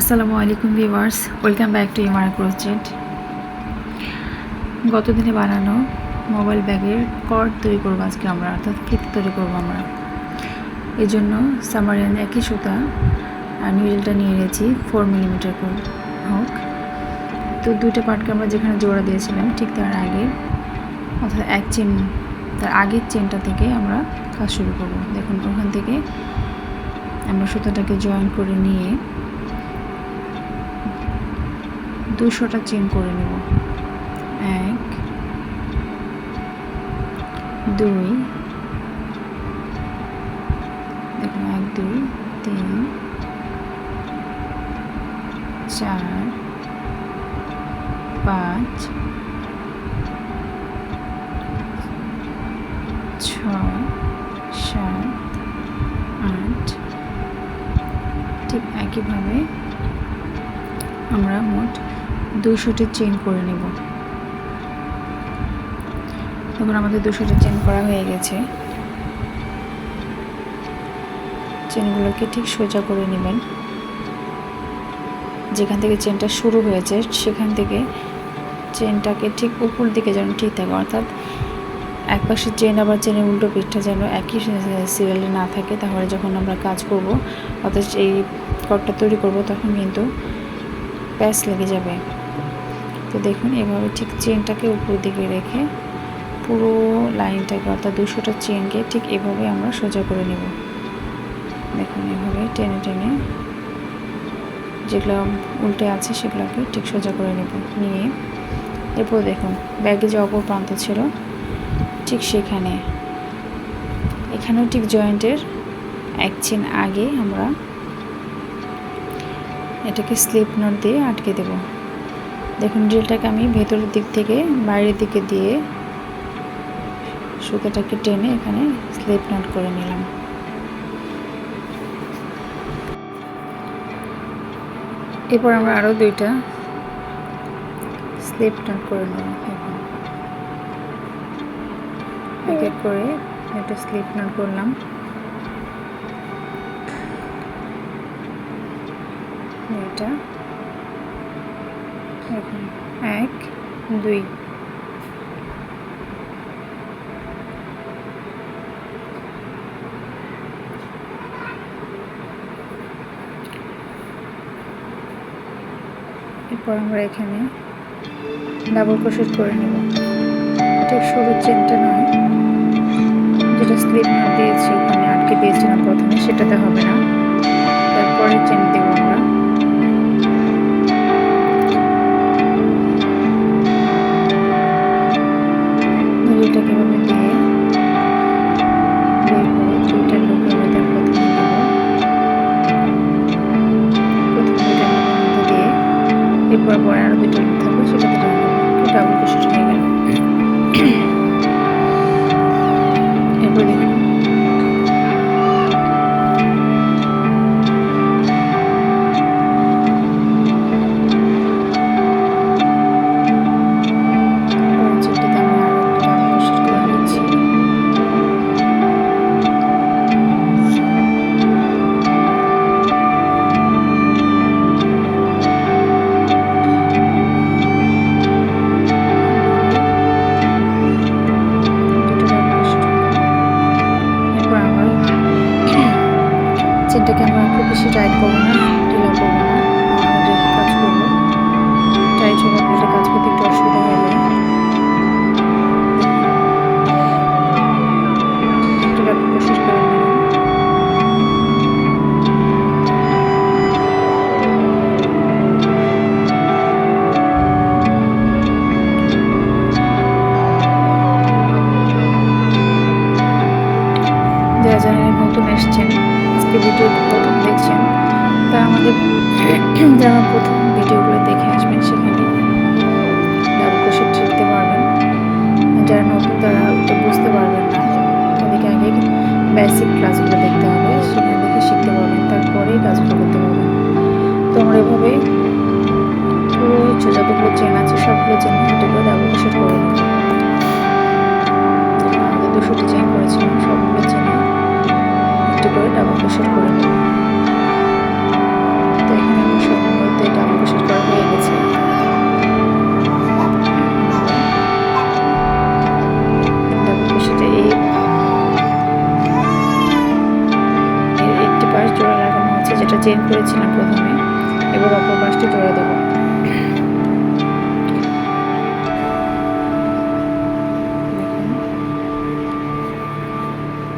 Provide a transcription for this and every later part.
আসসালামু আলাইকুম viewers, welcome back to Imara crochet গতদিনে বানানো মোবাইল ব্যাগের কর্ড তৈরি করব আজকে আমরা, অর্থাৎ ফিত তৈরি করব আমরা। এই জন্য সামারিয়ান একই সুতা আর নিডলটা নিয়ে নিয়েছি ফোর মিলিমিটার হোক, তো দুইটা পার্টকে আমরা যেখানে জোড়া দিয়েছিলাম ঠিক তার আগে, অর্থাৎ এক চেন তার আগের চেনটা থেকে আমরা কাজ শুরু করব। দেখুন, ওখান থেকে আমরা সুতাটাকে জয়েন করে নিয়ে দুশোটা চেন করে নেব। এক, দুই, দেখুন, এক, দুই, তিন, চার, পাঁচ, ছয়, সাত, আট, ঠিক একইভাবে আমরা মোট দুশোটি চেন করে নেব। তখন আমাদের দুশোটি চেন করা হয়ে গেছে। চেনগুলোকে ঠিক সোজা করে নেবেন। যেখান থেকে চেনটা শুরু হয়েছে, সেখান থেকে চেনটাকে ঠিক উপর দিকে যেন ঠিক থাকে, অর্থাৎ এক পাশে চেন আবার চেনের উল্টো পিঠটা যেন একই সিরিয়ালে না থাকে, তাহলে যখন আমরা কাজ করব, অর্থাৎ এই কটটা তৈরি করব, তখন কিন্তু প্যাচ লেগে যাবে। তো দেখুন, এভাবে ঠিক চেনটাকে উপর দিকে রেখে পুরো লাইনটাকে, অর্থাৎ দুশোটা চেনকে ঠিক এভাবে আমরা সোজা করে নেব। দেখুন, এভাবে টেনে টেনে যেগুলো উল্টে আছে সেগুলোকে ঠিক সোজা করে নেব, নিয়ে এরপর দেখুন ব্যাগে যে অপর প্রান্ত ছিল ঠিক সেখানে। এখানেও ঠিক জয়েন্টের এক চেন আগে আমরা এটাকে স্লিপ নট দিয়ে আটকে দেব। দেখুন, ড্রিলটাকে আমি ভেতরের দিক থেকে বাইরের দিকে দিয়ে সুতাটাকে টেনে এখানে স্লিপ নট করে নিলাম। এরপর আমরা আরও দুইটা স্লিপ নট করে নিলাম এক করে একটা স্লিপ নট করলাম। এটা এক, দুই। এরপর আমরা এখানে ডাবল ক্রোশেট করে নেব। ঠিক সরু চেনটা নয়। যেটা স্লিপ দিয়েছি ওখানে আটকে দিয়েছিলাম প্রথমে, সেটাতে হবে না। তারপরে চেন দেবো এরপর পরে আরও চেনটাকে আমরা খুব বেশি টাইট করব না ঢিলা করব না। আমরা রেখে কাজ করতে একটু অসুবিধা হয়ে যায়। এসছেন আজকে ভিডিও প্রথম দেখছেন, তা আমাদের যারা প্রথম ভিডিওগুলো দেখে আসবেন সেখানে ডাবল কোষের শিখতে পারবেন যারা নতুন তারা তো বুঝতে পারবেন না। তাদেরকে আগে বেসিক ক্লাসগুলো দেখতে হবে, সেখানে দেখে শিখতে পারবেন, তারপরেই কাজগুলো করতে পারবেন। তো আমরা এভাবে পুরো যতগুলো চেন আছে, সবগুলো চেন হেঁটে করে ডাবল কোষের করে দুশোটি করে ডাবল ক্রোশেট করে নিই করা হয়ে গেছে। এই এর একটি হচ্ছে যেটা করেছিলাম প্রথমে। এবার অপর পাশটি জোড়া দেবো।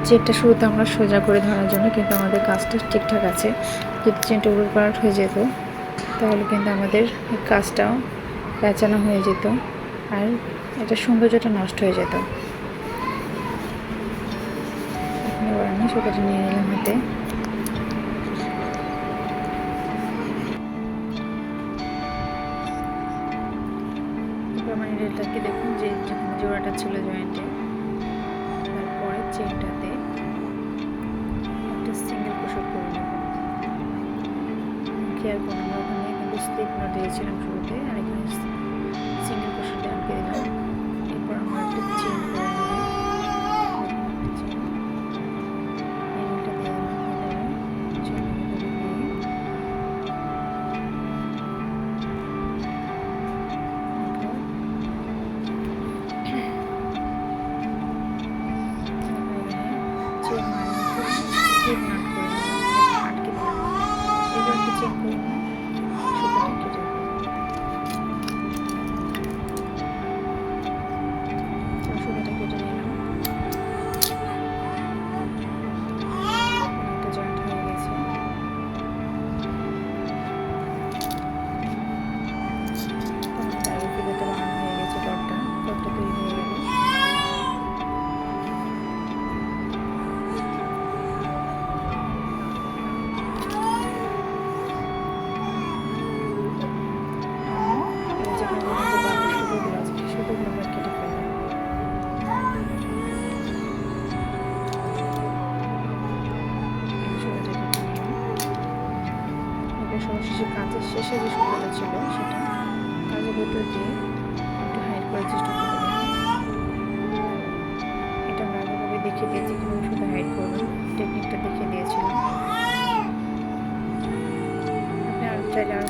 চেনটা শুরুতে আমরা সোজা করে ধরার জন্য, কিন্তু আমাদের কাজটা ঠিকঠাক আছে। যদি চেনটা উলট পালট হয়ে যেত, তাহলে কিন্তু আমাদের কাজটাও পেঁচানো হয়ে যেত আর এটা সৌন্দর্যটা নষ্ট হয়ে যেত। আমি সুতাটা নিয়ে নিলাম হাতে। রেলটাকে দেখুন যে জোড়াটা ছিল জয়েন্টে তারপরে চেনটাতে করুন আমরা ওখানে কিন্তু স্লিপ নোট দিয়েছিলাম শুরুতে আর এখানে শেষে যে সুতোটা ছিল সেটা কাজে ভেতর দিয়ে একটু হাইড করার চেষ্টা করব এটা আমরা আগেভাবে দেখে দিয়েছি কীভাবে সুতো হাইড করবেন টেকনিকটা দেখে দিয়েছিলাম। আপনি আর চাইলে আরও